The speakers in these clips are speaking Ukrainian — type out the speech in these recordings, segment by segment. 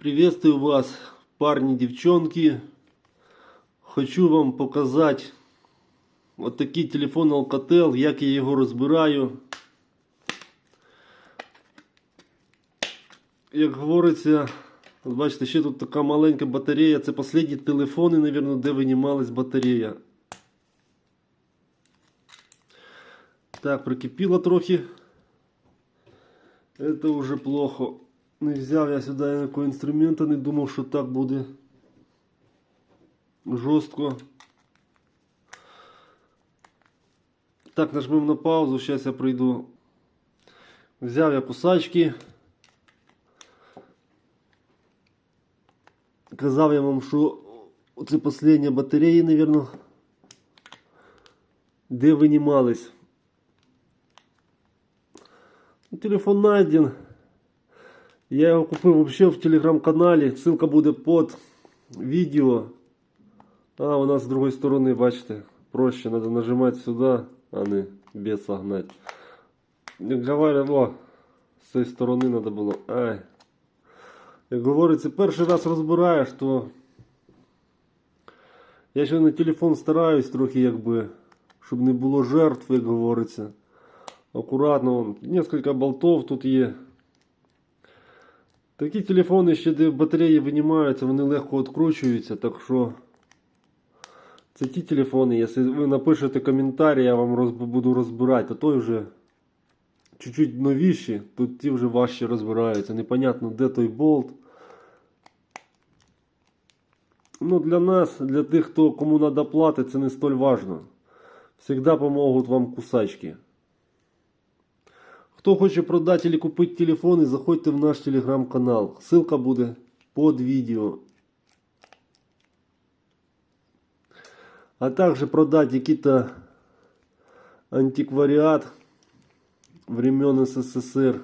Приветствую вас, парни, девчонки. Хочу вам показати от такий телефон Alcatel, як я його розбираю. Як говориться, от бачите, ще тут така маленька батарея. Це останні телефони, напевно, де винімалась батарея. Так, прикипіло трохи. Это уже плохо. Не взяв я сюди ніякого інструмента, не думав, що так буде жорстко. Так, нажмемо на паузу, зараз я прийду. Взяв я кусачки. Казав я вам, що це остання батареї, мабуть, де винімались. Телефон найден. Я його купив вообще в телеграм-каналі. Ссылка буде під відео. А, у нас з другої сторони, бачите, проще. Надо нажимати сюди, а не беса гнать. Як говорю, з цієї сторони треба було. Ай. Як говориться, перший раз розбираєш, то я ще на телефон стараюсь трохи, якби, щоб не було жертв, як говориться. Акуратно, несколько болтов тут є. Такі телефони ще де батареї винімаються, вони легко відкручуються, так що це ті телефони, якщо ви напишете коментарі, я вам роз, буду розбирати, а той вже чуть-чуть новіші, тут ті вже важче розбираються. Непонятно де той болт. Ну, для нас, для тих, хто кому треба плати, це не столь важно. Всегда помогут вам кусачки. Хто хоче продати или купити телефони, заходьте в наш телеграм-канал. Ссылка буде под відео. А также продать какие-то антиквариат времен СССР.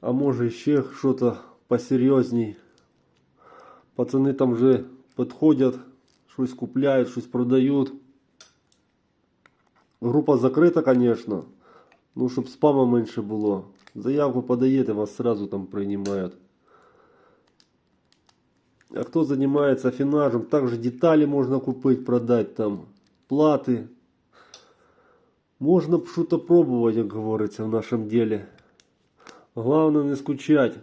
А може ще що-то посерйозній. Пацани там вже підходять, щось купляють, щось продають. Група закрита, конечно. Ну, щоб спама менше було. Заявку подаєте, вас сразу там приймають. А кто занимается афинажем, также детали можно купить, продать там, платы. Можно что-то пробовать, как говорится, в нашем деле. Главное не скучать.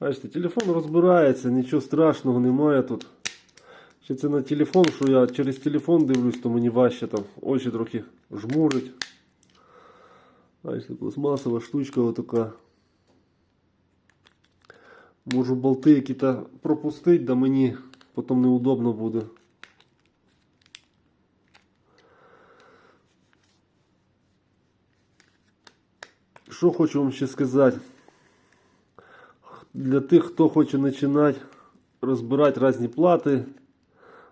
Бачите, телефон розбирається, нічого страшного немає тут. Ще це на телефон, що я через телефон дивлюсь, то мені важче там очі трохи жмурить. Бачите, пластмасова штучка отака. Можу болти які-то пропустити, да мені потім неудобно буде. Що хочу вам ще сказати? Для тих, хто хоче починати розбирати різні плати,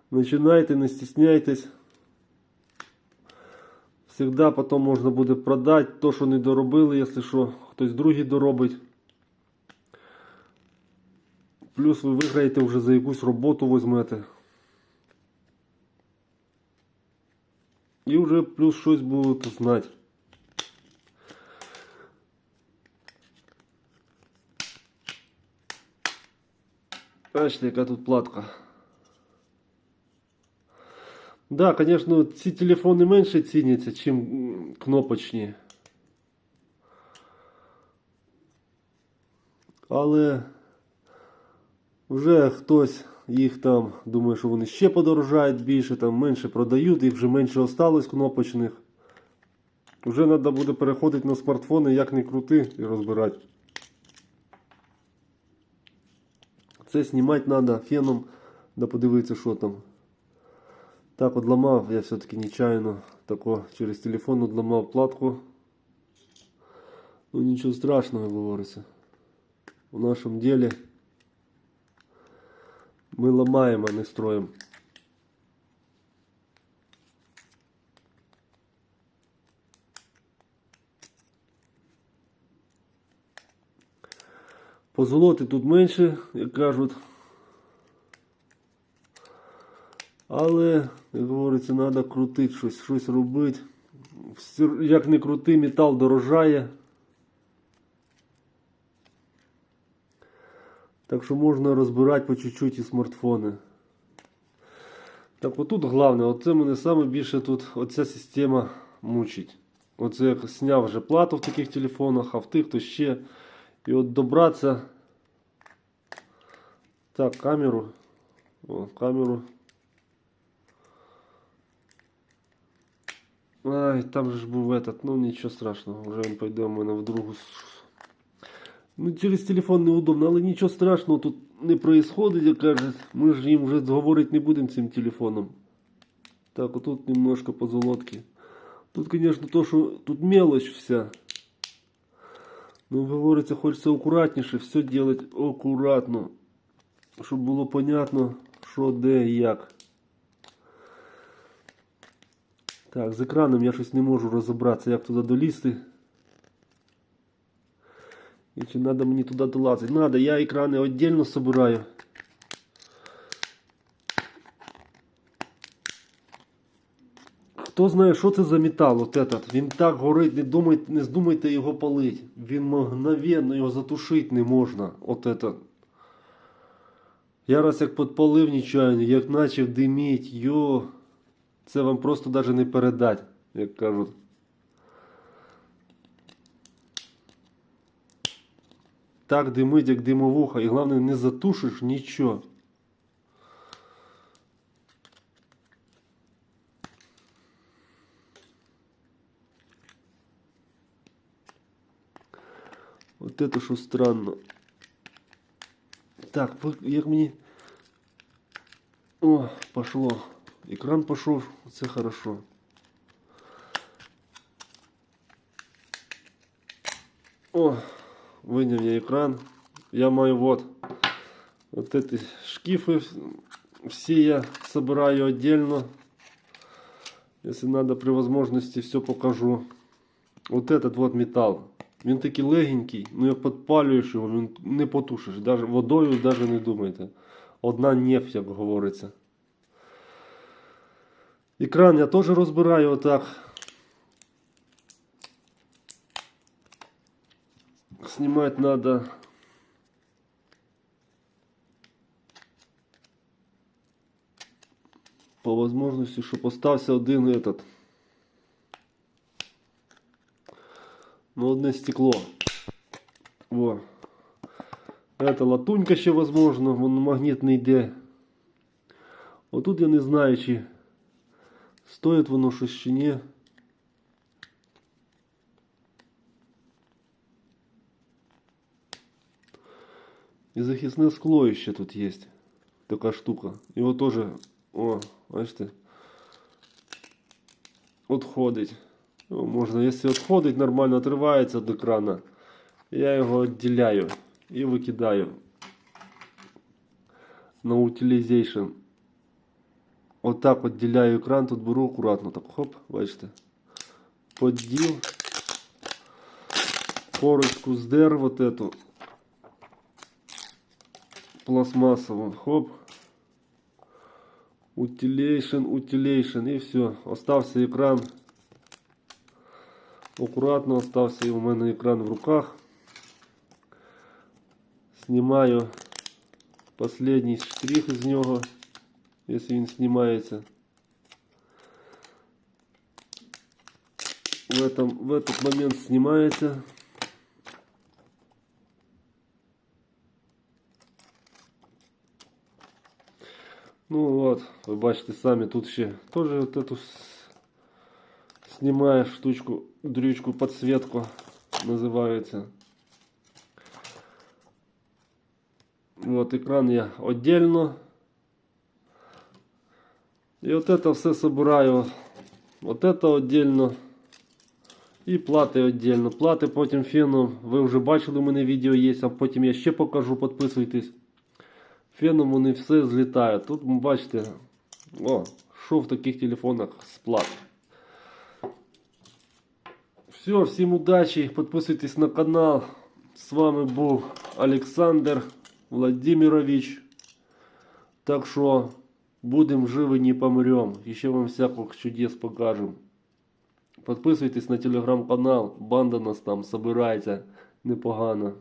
починайте, не стесняйтесь. Всегда потім можна буде продати то, що не доробили, якщо що, хтось другий доробить. Плюс ви виграєте вже за якусь роботу візьмете. І вже плюс щось будете знати. Бачите, яка тут платка. Да, конечно, ці телефони менше ціняться, ніж кнопочні. Але вже хтось їх там думає, що вони ще подорожають більше, там менше продають, їх вже менше осталось кнопочних. Вже треба буде переходити на смартфони, як не крути і розбирати. Це знімати треба феном, да подивитися, що там. Так, одламав я все-таки нечаянно тако через телефон одламав платку. Ну нічого страшного говориться. В нашому ділі ми ламаємо, а не строїмо. Позолоти тут менше, як кажуть. Але, як говориться, треба крутити щось, щось робити. Як не крути, метал дорожає. Так що можна розбирати по чуть-чуть і смартфони. Так, отут головне, оце мене саме більше тут оця система мучить. Оце я зняв вже плату в таких телефонах, а в тих то ще. І от добратися. Так, камеру. О, камеру. Ай, там же був этот, ну нічого страшного, вже він пойде мене в другу. Ну, через телефон неудобно, але нічого страшного тут не происходить, як кажуть. Ми ж їм вже говорити не будемо цим телефоном. Так, отут немножко позолотки. Тут, конечно, то, що тут мелочь вся. Ну, говориться, хочеться акуратніше, все делать акуратно. Щоб було понятно, що де і як. Так, з екраном я щось не можу розібратися, як туди долізти. І чи треба мені туди долазити? Надо, я екрани віддільно собираю. Хто знає, що це за метал, от этот. Він так горить, не думайте, не здумайте його палити. Він мгновенно його затушити не можна. От этот. Я раз як підпалив нечайно, як почав диміть, йо. Це вам просто навіть не передать, як кажуть. Так димить, як димовуха, і головне не затушиш нічого. От это що странно. Так, як мені. О, пошло. Екран пошов, це хорошо. О, виняв я екран. Я маю вот. Вот эти шкифы. Все я собираю отдельно. Если надо при возможности все покажу. Вот этот вот металл. Він такий легенький, ну як підпалюєш його, він не потушиш. Даже водою навіть не думайте. Одна нефть, як говориться. Екран я теж розбираю отак. Снимать надо. По возможности, щоб остався один этот. Ну, одне стекло. Во. Это латунька ще возможно, воно магніт не йде. Отут я не знаю, чи стоїть воно щось чи ні. І захисне скло ще тут є. Така штука. Його теж, о, бачите, отходить. Ну, можна, якщо відходить, нормально відривається від екрана. Я його відділяю і викидаю на утилізейшн. Отак відділяю екран, тут беру акуратно, так хоп, бачите. Подділ. Корочку здер вот эту пластмассовую. Хоп. Утилейшн, утилейшн. І все. Остався екран. Акуратно остався і у мене екран в руках. Знімаю последній штрих із нього, якщо він знімається. В, этом, в этот момент знімається. Ну от, ви бачите самі тут ще теж от эту с- знімає штучку, дрючку, подсветку називається. Вот екран я отдельно. І от это все собираю. Вот это отдельно. І плати отдельно. Плати потім феном. Ви вже бачили, у мене відео є, а потім я ще покажу, підписуйтесь. Феном вони все злітають. Тут ви бачите, о, що в таких телефонах з плат. Все, всім удачі, підписуйтесь на канал. З вами був Олександр Владимирович. Так що будемо живы, не помрем. Еще вам всяких чудес покажем. Подписывайтесь на телеграм-канал, банда нас там собирається непогано.